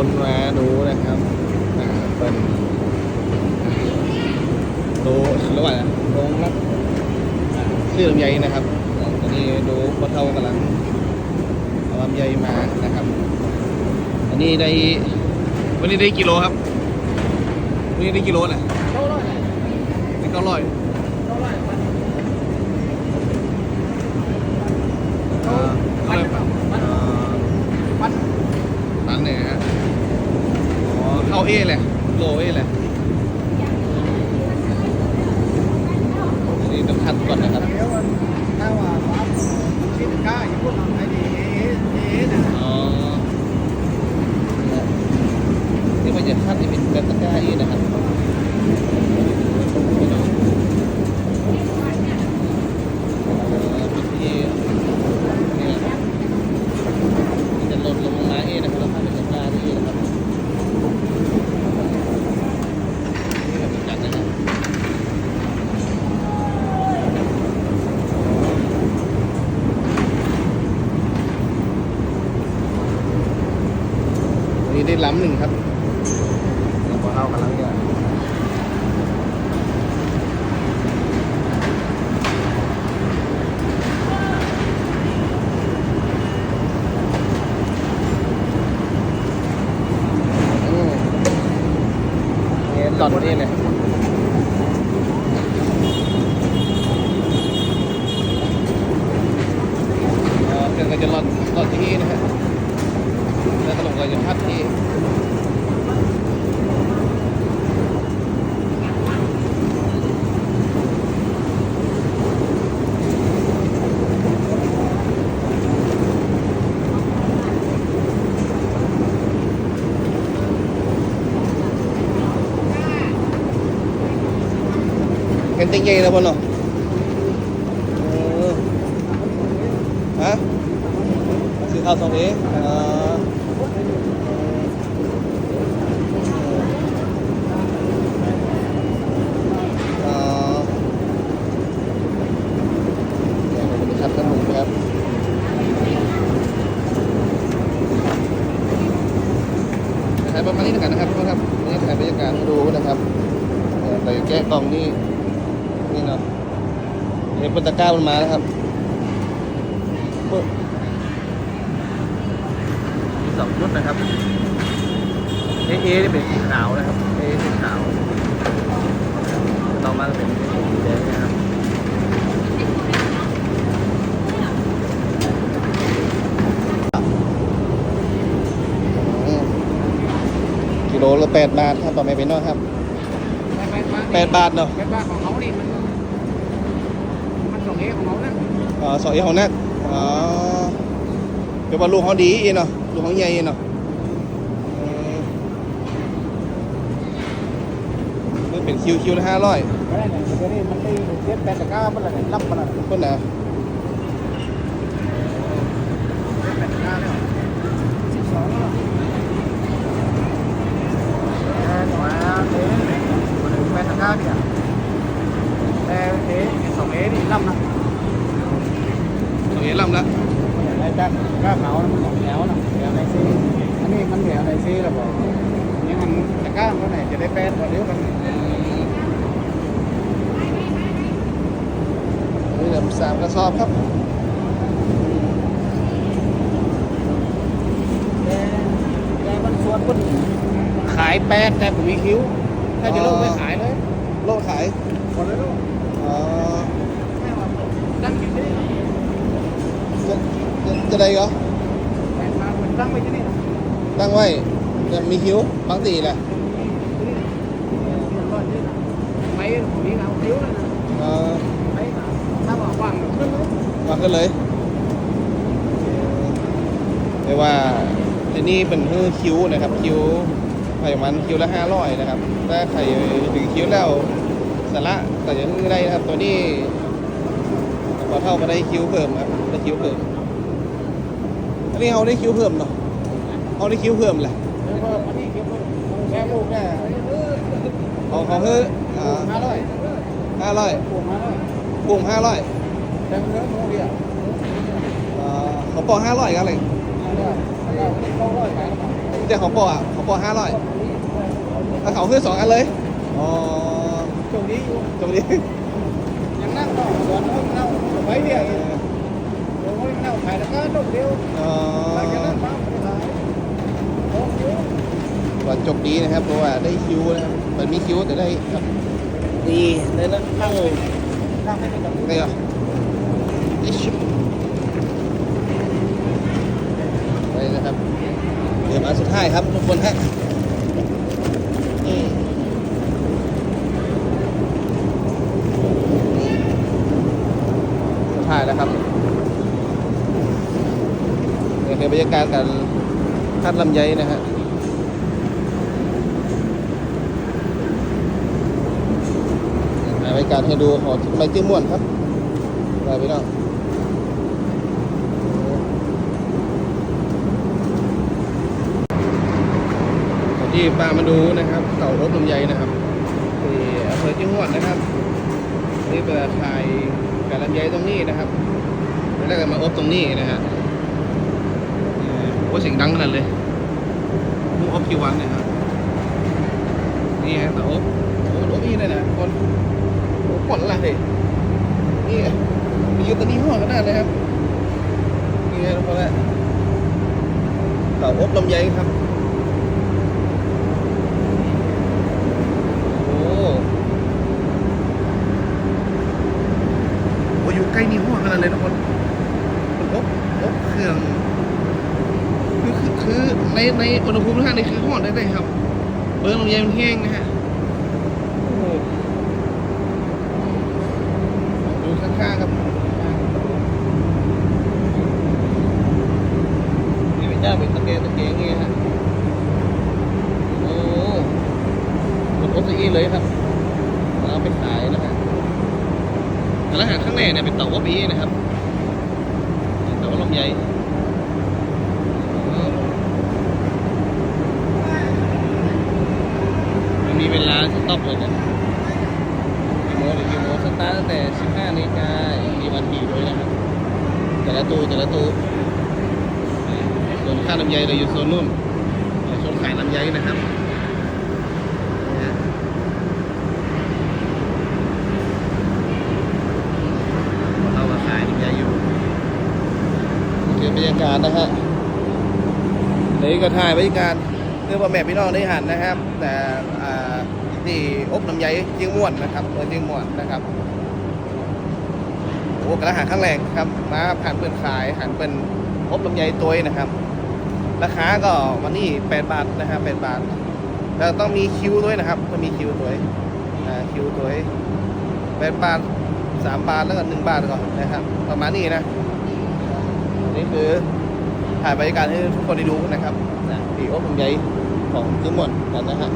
คนมาดูนะครับอ่าเป็นดูระหว่างโรงรับอ่าซื้อลำไยนะครับตอนนี้ดูพ่อเท่ากำลังเอาลำไยมานะครับ อันนี้ได้วันนี้ได้กิโลครับวันนี้ได้กิโลน่ะได้เก้าร้อยอ่าเท่าไหร่ปะอ่าตันเนี่ยฮะอ๋อ เข้าเอเลยโลเอเลยนี่ต้องคัดก่อนนะครับถ้าว่าชิ้นก้าอยู่พวกไอ้ดีเอ๊ะนะอ๋อนี่มันจะคัดที่เป็นกระตะก้าเอนะครับเอ่อเป็นที่เนี่ยจะหล่นลงมาเอนะครับแล้วคัดเป็นตะกร้าที่เอนะครับนี่แบบจัดนะครับ วันนี้ได้ล้ำหนึ่งครับแล้วพอ เข้ากำลังจะอืมเนี่ยหล่อนนี่เลยเครื่องก็จะหล่อนหล่อนที่นี่นะฮะแล้วตลกก็จะพัดที่ เห็นติ้งใหญ่แล้วบนเนาะเออฮะซื้อข้าวสองเองอ่า อ๋อครับท่านผู้ชมครับถ่ายประมาณนี้แล้วกันนะครับทุกคนครับนี่ถ่ายบรรยากาศให้ดูนะครับเอ่อแต่แก้กล่องนี่ นี่เนาะเห็นปตะก้ามันมาแล้วครับปึ๊บมีสองชุดนะครับเอเอนี่เป็นสีขาวนะครับเอสีขาวต่อมาเป็นสีแดงนะครับกิโลละแปดบาทครับต่อไม่เป็นนาะครับแปดบาทแปดบาทเนาะแปดบาทของ เขานี่มันมันสองเอของเขานะอ๋อสองอีของนักอ๋อเป็นว่าลูกเขาดีอีเนาะลูกเขาใหญ่อีเนาะอืมนี่เป็นคิวคิวละห้าร้อยก็ได้เนี่ยเดี๋ยวนี้มันได้เจ็ดแปดตะก้ามันละรับมันละคนนะเจ็ดแปดตะก้าแล้วสิบสองแล้วเออแต่ว่าเอ๊ะมันถึงแปดตะก้าเนี่ยแต่เอ๊ะสองเอ๊ะนี่รับนะ สองเอลำละในด้าก้าขาวมันสองแถวนะแถวในซีอันนี้มันแถวในซีแล้วบอกนี่มันตะก้ามันไหนจะได้แปดกว่าเดียวกันนี่เหลือสามกระสอบครับแต่แต่มันส่วนคนขายแปดแต่ผมมีคิ้ว ถ้าจะเลิกไม่ขายเลยโลกขายหมดเลยลูกอ๋อแม่ว่าตั้งอยู่ที่นี่จะ จะจะได้เหรอแปดมาเหมือนตั้งไว้ที่นี่ตั้งไว้จะมีคิ้วบางตีแหละไปผมมีเอาคิ้วเลยนะเออไปถ้าบอกว่างขึ้นเลยวางกันเลยเรียกว่าที่นี่เป็นฮื้อคิ้วนะครับ คิ้วไข่มันคิ้วละห้าร้อยนะครับถ้าใครถึงคิ้วแล้วสาระแต่จะฮื้อได้นะครับตัวนี้พอเท่ามาได้คิ้วเพิ่มครับได้คิ้วเพิ่ม อันนี้เอาได้คิ้วเพิ่มเนาะเอาได้คิ้วเพิ่มแหละแล้วก็อันนี้คิ้วแค่ลูกแค่ของของฮื้ออ่าห้าร้อยห้าร้อยปลูกห้าร้อยกลุ่มห้าร้อยแต่เนื้อหมูเดียวเขาปอกห้าร้อยกันเลยห้าร้อยแล้วก็เก้าร้อยขายแล้วเดี๋ยวของปออะของปอห้าร้อยแล้วเขาคือสองอันเลยอ๋อตรงนี้อยู่ตรงนี้ยังนั่งต่อสวนห้องเน่าไว้เดียวเองโอ้ยเน่าขายแล้วก็ดอกเดียวอ๋อหลังจากนั้นปั๊บไม่ได้ขายโอ้โหว่าจบดีนะครับ เพราะว่าได้คิวนะครับมันมีคิวแต่ได้ครับนี่ได้แล้วเข้านั่งให้เป็นแบบได้เหรอไอิชไปนะครับเดี๋ยวมาสุดท้ายครับทุกคนฮะนี่สุดท้ายแล้วครับ นี่คือบรรยากาศการคัดลำไยนะฮะถ่ายาการให้ดูขอไมจิ้มม่วนครับไปพี่น้องที่ปามาดูนะครับเต่าอบลำไยนะครับที่อำเภอจิ้งม่วนนะครับนี่เป็นถ่ายการลำไยตรงนี้นะครับแล้วก็มาอบตรงนี้นะฮะ โอ้เสียงดังขนาดเลยมูออบคิววันเนี่ยฮะนี่ฮะเต่าอบโอ้โหนี่เลยนะคนโอ้ผลอะไรนี่มีอยู่ตันนี้หัวขนาดเลยครับนี่ฮะทุกคนแหละเต่าอบลำไยครับ โอ้โหอยู่ใกล้นี่หัวขนาดเลยทุกคนมันอบอบเครื่อง คือคือคือ ในในอุณหภูมิท่านนี่คือห่อได้เลยครับเบิ้งลำไยมันแห้งนะฮะโอ้โหดูข้างๆครับนี่เป็นเจ้าเป็นตะเกียงตะเกียงไงฮะโอ้หมันอซีเลยครับเอาไปขายนะฮะแต่ล้วหางข้างในเนี่ยเป็นเต่าอบีนะครับเต่าลำไยอ๋อมัน มีเวลาสต็อปเลยนะกี่โมงถึงกี่โมงสตาร์ทตั้งแต่ 15นาฬิกามีวันถี่ด้วยนะครับ แต่ละตู้แต่ละตู้ส่วนค่าลำไยเราอยู่โซนนู่นโซนขายลำไยนะครับเรามาขายลำไยอยู่คือบรรยากาศนะฮะนี่ก็ถ่ายบรรยากาศเพื่อว่าแม่พี่น้องได้หันนะครับ แต่ ที่อบน้ำใยเจียงม่วนนะครับเออเจียงม่วนนะครับโอ้กระหันข้างแรงครับมาผ่านเปิ่นขายหันเป็นอบลำไยตัวนะครับ ราคาก็วันนี้8บาทนะครับ8บาทแล้วต้องมีคิวด้วยนะครับต้องมีคิวตัวอ่าคิวตัว8บาท3บาทแล้วก็1บาทก่อนนะครับ ประมาณนี้นะอันนี่คือถ่ายบรรยากาศให้ทุกคนได้ดูนะครับนะที่อบลำไยของเจียงม่วนกันนะฮะ